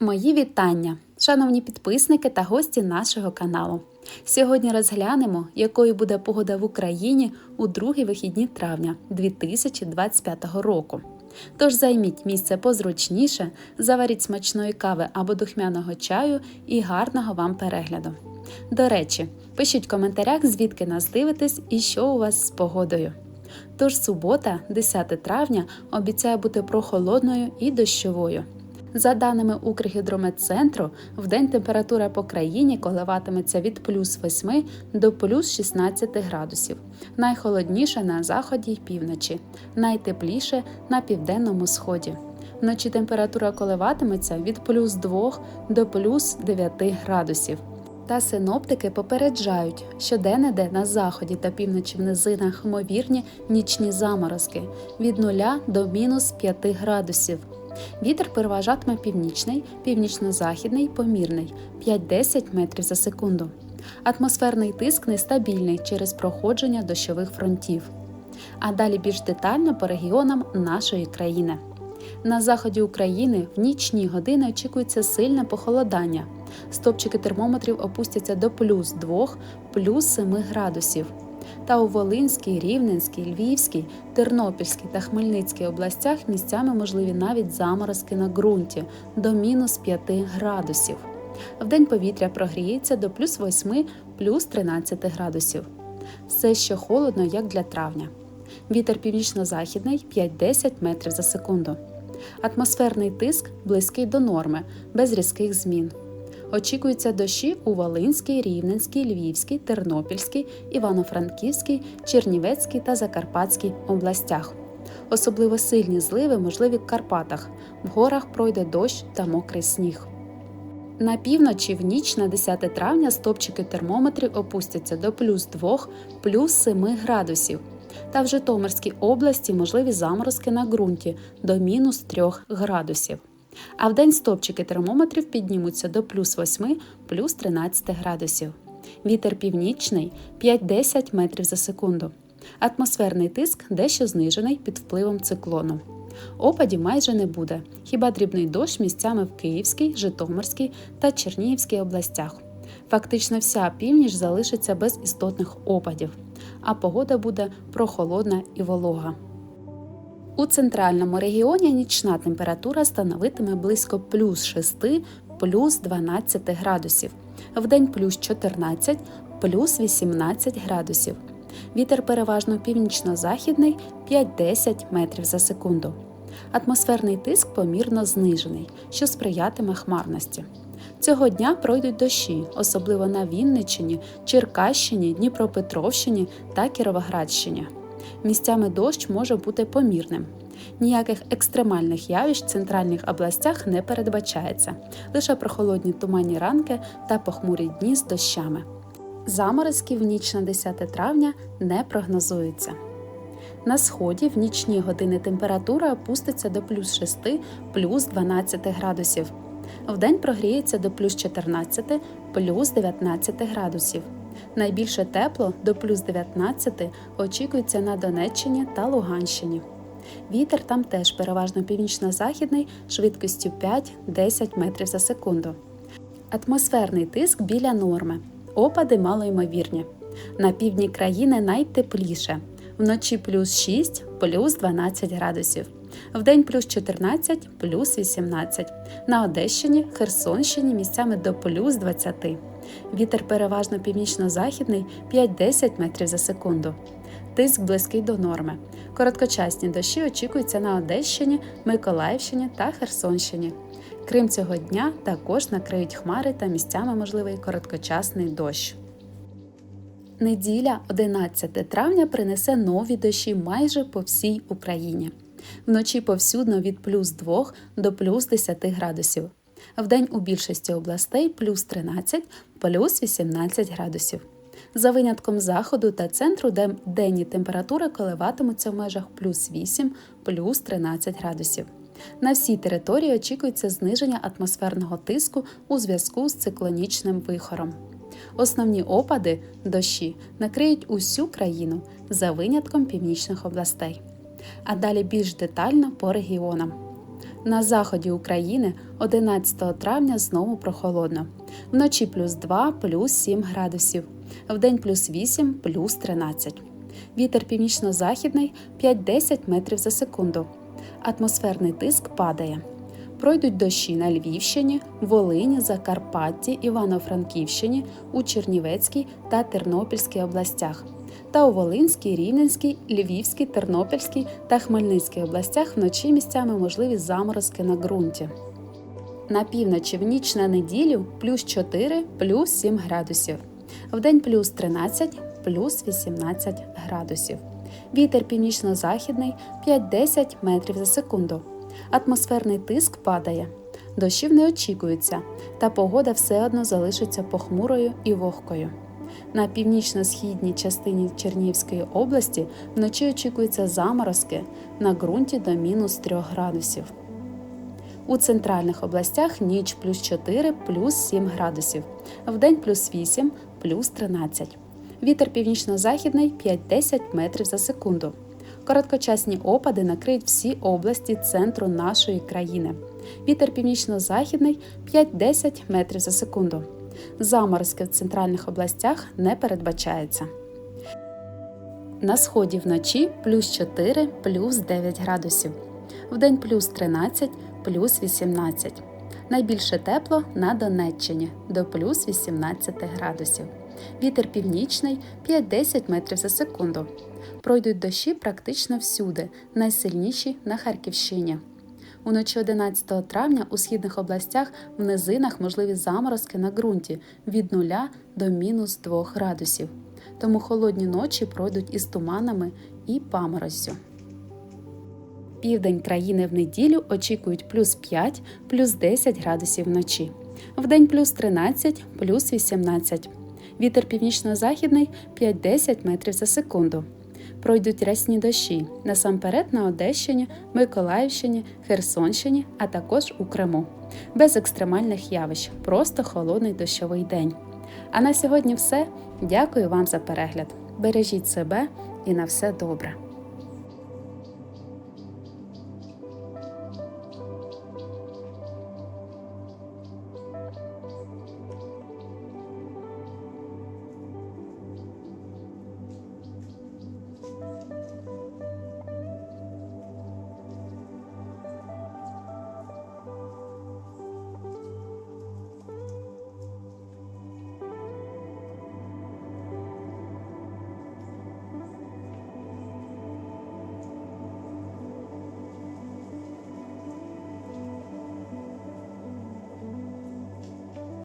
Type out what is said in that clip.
Мої вітання, шановні підписники та гості нашого каналу. Сьогодні розглянемо, якою буде погода в Україні у другі вихідні травня 2025 року. Тож займіть місце позручніше, заваріть смачної кави або духмяного чаю і гарного вам перегляду. До речі, пишіть в коментарях, звідки нас дивитесь і що у вас з погодою. Тож субота, 10 травня, обіцяє бути прохолодною і дощовою. За даними Укргідрометцентру, в день температура по країні коливатиметься від плюс 8 до плюс 16 градусів. Найхолодніше на заході й півночі, найтепліше на південному сході. Вночі температура коливатиметься від плюс 2 до плюс 9 градусів. Та синоптики попереджають, що де-не-де на заході та півночі в низинах ймовірні нічні заморозки від 0 до мінус 5 градусів. Вітер переважатиме північний, північно-західний, помірний 5-10 метрів за секунду. Атмосферний тиск нестабільний через проходження дощових фронтів. А далі більш детально по регіонам нашої країни. На заході України в нічні години очікується сильне похолодання. Стопчики термометрів опустяться до плюс 2, плюс 7 градусів. Та у Волинській, Рівненській, Львівській, Тернопільській та Хмельницькій областях місцями можливі навіть заморозки на ґрунті до мінус 5 градусів. Вдень повітря прогріється до плюс 8, плюс 13 градусів. Все ще холодно, як для травня. Вітер північно-західний 5-10 метрів за секунду. Атмосферний тиск близький до норми, без різких змін. Очікуються дощі у Волинській, Рівненській, Львівській, Тернопільській, Івано-Франківській, Чернівецькій та Закарпатській областях. Особливо сильні зливи можливі в Карпатах. В горах пройде дощ та мокрий сніг. На півночі в ніч на 10 травня стопчики термометрів опустяться до плюс 2, плюс 7 градусів. Та в Житомирській області можливі заморозки на ґрунті до мінус 3 градусів. А вдень стопчики термометрів піднімуться до плюс 8, плюс 13 градусів. Вітер північний 5-10 метрів за секунду. Атмосферний тиск дещо знижений під впливом циклону. Опадів майже не буде, хіба дрібний дощ місцями в Київській, Житомирській та Чернігівській областях. Фактично вся північ залишиться без істотних опадів, а погода буде прохолодна і волога. У центральному регіоні нічна температура становитиме близько плюс 6, плюс 12 градусів, вдень плюс 14, плюс 18 градусів. Вітер переважно північно-західний 5-10 метрів за секунду. Атмосферний тиск помірно знижений, що сприятиме хмарності. Цього дня пройдуть дощі, особливо на Вінниччині, Черкащині, Дніпропетровщині та Кіровоградщині. Місцями дощ може бути помірним. Ніяких екстремальних явищ в центральних областях не передбачається, лише прохолодні туманні ранки та похмурі дні з дощами. Заморозків в ніч на 10 травня не прогнозуються. На сході в нічні години температура опуститься до плюс 6 плюс 12 градусів. Вдень прогріється до плюс 14 плюс 19 градусів. Найбільше тепло до плюс 19 очікується на Донеччині та Луганщині. Вітер там теж переважно північно-західний швидкістю 5-10 метрів за секунду. Атмосферний тиск біля норми. Опади малоймовірні. На півдні країни найтепліше. Вночі плюс 6, плюс 12 градусів. Вдень плюс 14, плюс 18. На Одещині, Херсонщині місцями до плюс 20. Вітер переважно північно-західний 5-10 метрів за секунду. Тиск близький до норми. Короткочасні дощі очікуються на Одещині, Миколаївщині та Херсонщині. Крім цього дня, також накриють хмари та місцями можливий короткочасний дощ. Неділя 11 травня принесе нові дощі майже по всій Україні. Вночі повсюдно від плюс 2 до плюс 10 градусів. Вдень у більшості областей плюс 13, плюс 18 градусів. За винятком заходу та центру, де денні температури коливатимуться в межах плюс 8, плюс 13 градусів. На всій території очікується зниження атмосферного тиску у зв'язку з циклонічним вихором. Основні опади дощі накриють усю країну за винятком північних областей. А далі більш детально по регіонам. На заході України 11 травня знову прохолодно. Вночі плюс 2, плюс 7 градусів, вдень плюс 8, плюс 13. Вітер північно-західний 5-10 метрів за секунду. Атмосферний тиск падає. Пройдуть дощі на Львівщині, Волині, Закарпатті, Івано-Франківщині, у Чернівецькій та Тернопільській областях. Та у Волинській, Рівненській, Львівській, Тернопільській та Хмельницькій областях вночі місцями можливі заморозки на ґрунті. На півночі в ніч на неділю плюс 4, плюс 7 градусів. Вдень плюс 13, плюс 18 градусів. Вітер північно-західний 5-10 метрів за секунду. Атмосферний тиск падає. Дощів не очікується, та погода все одно залишиться похмурою і вогкою. На північно-східній частині Чернігівської області вночі очікуються заморозки на ґрунті до мінус 3 градусів. У центральних областях ніч плюс 4 плюс 7 градусів, вдень плюс 8 плюс 13. Вітер північно-західний 5-10 метрів за секунду. Короткочасні опади накриють всі області центру нашої країни. Вітер північно-західний 5-10 метрів за секунду. Заморозки в центральних областях не передбачається. На сході вночі плюс 4 плюс 9 градусів. Вдень плюс 13 плюс 18. Найбільше тепло на Донеччині до плюс 18 градусів. Вітер північний 5-10 метрів за секунду. Пройдуть дощі практично всюди, найсильніші на Харківщині. Уночі 11 травня у східних областях в низинах можливі заморозки на ґрунті від 0 до мінус 2 градусів. Тому холодні ночі пройдуть із туманами і памороззю. Південь країни в неділю очікують плюс 5, плюс 10 градусів вночі. Вдень плюс 13, плюс 18. Вітер північно-західний 5-10 метрів за секунду. Пройдуть рясні дощі насамперед на Одещині, Миколаївщині, Херсонщині, а також у Криму. Без екстремальних явищ, просто холодний дощовий день. А на сьогодні все. Дякую вам за перегляд. Бережіть себе і на все добре.